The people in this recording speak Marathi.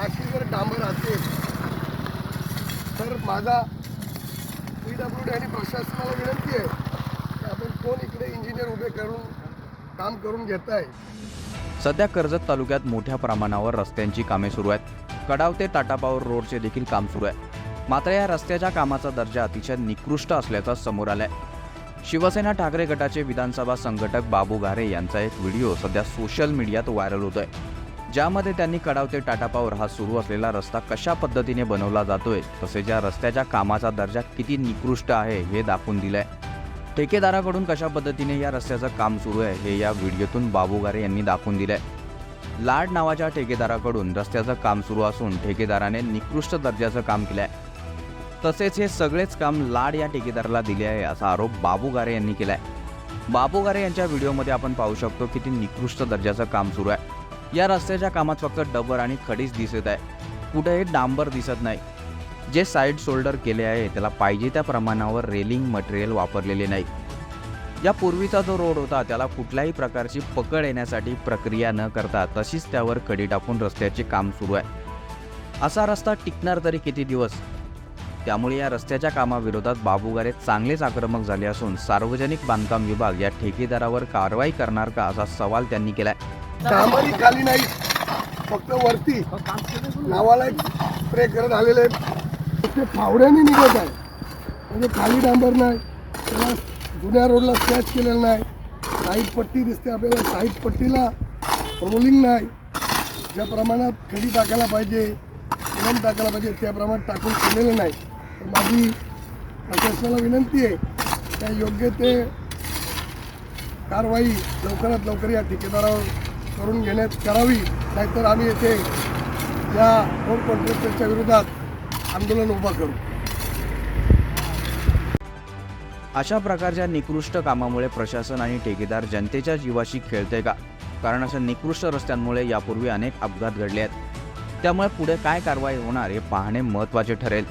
अशी जर डांबर असेल तर माझा पी डब्ल्यू डी आणि प्रशासनाला विनंती आहे की आपण कोण इकडे इंजिनियर उभे करून काम करून घेत आहे सध्या कर्जत तालुक्यात मोठ्या प्रमाणावर रस्त्यांची कामे सुरू आहेत. कडाव ते टाटापावर रोडचे देखील काम सुरू आहे. मात्र या रस्त्याच्या कामाचा दर्जा अतिशय निकृष्ट असल्याचं समोर आलाय. शिवसेना ठाकरे गटाचे विधानसभा संघटक बाबू घारे यांचा एक व्हिडिओ सध्या सोशल मीडियात व्हायरल होतोय. ज्यामध्ये त्यांनी कडाव ते टाटापावर हा सुरू असलेला रस्ता कशा पद्धतीने बनवला जातोय तसेच या रस्त्याच्या कामाचा दर्जा किती निकृष्ट आहे हे दाखवून दिलंय. ठेकेदाराकडून कशा पद्धतीने या रस्त्याचं काम सुरू आहे हे या व्हिडिओतून बाबूगारे यांनी दाखवून दिलंय. लाड नावाच्या ठेकेदाराकडून रस्त्याचं काम सुरू असून ठेकेदाराने निकृष्ट दर्जाचं काम केलंय. तसेच हे सगळेच काम लाड या ठेकेदाराला दिले आहे असा आरोप बाबू गारे यांनी केलाय. बाबू गारे यांच्या व्हिडिओमध्ये आपण पाहू शकतो किती निकृष्ट दर्जाचं काम सुरू आहे. या रस्त्याच्या कामात फक्त डबर आणि खडीच दिसत आहे. कुठेही डांबर दिसत नाही. जे साईड शोल्डर केले आहे त्याला पाहिजे त्या प्रमाणावर रेलिंग मटेरियल वापरलेले नाही. या पूर्वीचा जो रोड होता त्याला कुठल्याही प्रकारची पकड येण्यासाठी प्रक्रिया न करता तशीच त्यावर कडी टाकून रस्त्याचे काम सुरू आहे. असा रस्ता टिकणार तरी किती दिवस? त्यामुळे या रस्त्याच्या कामाविरोधात बाबूगारे चांगलेच आक्रमक झाले असून सार्वजनिक बांधकाम विभाग या ठेकेदारावर कारवाई करणार का असा सवाल त्यांनी केला आहे डांबरी खाली नाही फक्त वरती. नावाला एक स्प्रे करत आलेले ते फावड्याने निघत आहे. म्हणजे खाली डांबर नाही त्याला जुन्या रोडला स्क्रॅच केलेला नाही. साईड पट्टी दिसते आपल्याला साईड पट्टीला रोलिंग नाही. ज्या प्रमाणात खडी टाकायला पाहिजे सिमेंट टाकायला पाहिजे त्या प्रमाणात टाकून केलेलं नाही. तर माझी प्रशासनाला विनंती आहे त्या योग्य ते कारवाई लवकरात लवकर या ठेकेदारावर करून घेण्यात करावी नाहीतर आम्ही येथे या रोड कॉन्ट्रॅक्टरच्या विरोधात आंदोलन उभा करू. अशा प्रकारच्या निकृष्ट कामामुळे प्रशासन आणि ठेकेदार जनतेच्या जीवाशी खेळते का? कारण अशा निकृष्ट रस्त्यांमुळे यापूर्वी अनेक अपघात घडले आहेत. त्यामुळे पुढे काय कारवाई होणार हे पाहणे महत्त्वाचे ठरेल.